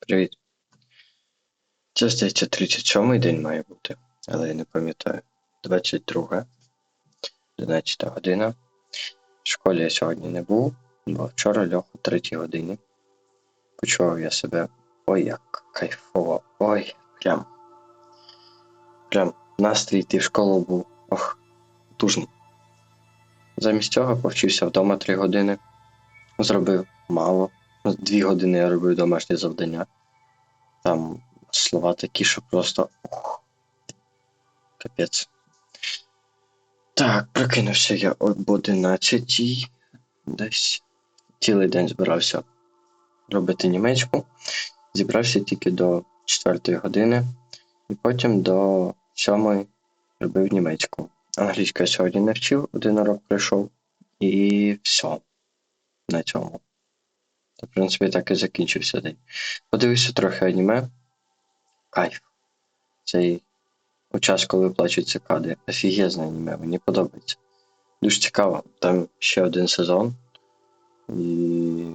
Привіт. Це здається 37-й день має бути, але я не пам'ятаю. 22, 11 година. В школі я сьогодні не був, бо вчора льох о 3 годині. Почував я себе ой як кайфово. Ой, прям. Прям настрій йти в школу був. Ох, тужний. Замість цього повчився вдома 3 години. Зробив мало. Дві години я робив домашнє завдання. Там слова такі, що просто. Ух. Капець. Так, прокинувся я об 11 десь. Цілий день збирався робити німецьку. Зібрався тільки до 4 години, і потім до 7 робив німецьку. Англійську я сьогодні не вчив, один урок пройшов, і все. На цьому. То, в принципі, так і закінчився день. Подивився трохи аніме. Кайф. Цей у час, коли плачуть цикади. Офігезне аніме, мені подобається. Дуже цікаво. Там ще один сезон. І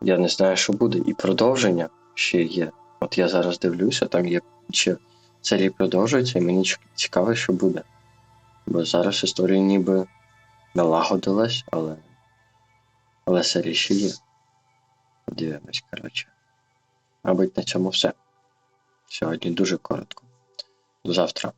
я не знаю, що буде. І продовження ще є. От я зараз дивлюся, там є ще серії продовжуються, і мені цікаво, що буде. Бо зараз історія ніби налагодилась, але. Але серії ще є. Подивимось, коротше. Мабуть, на цьому все. Сьогодні дуже коротко. До завтра.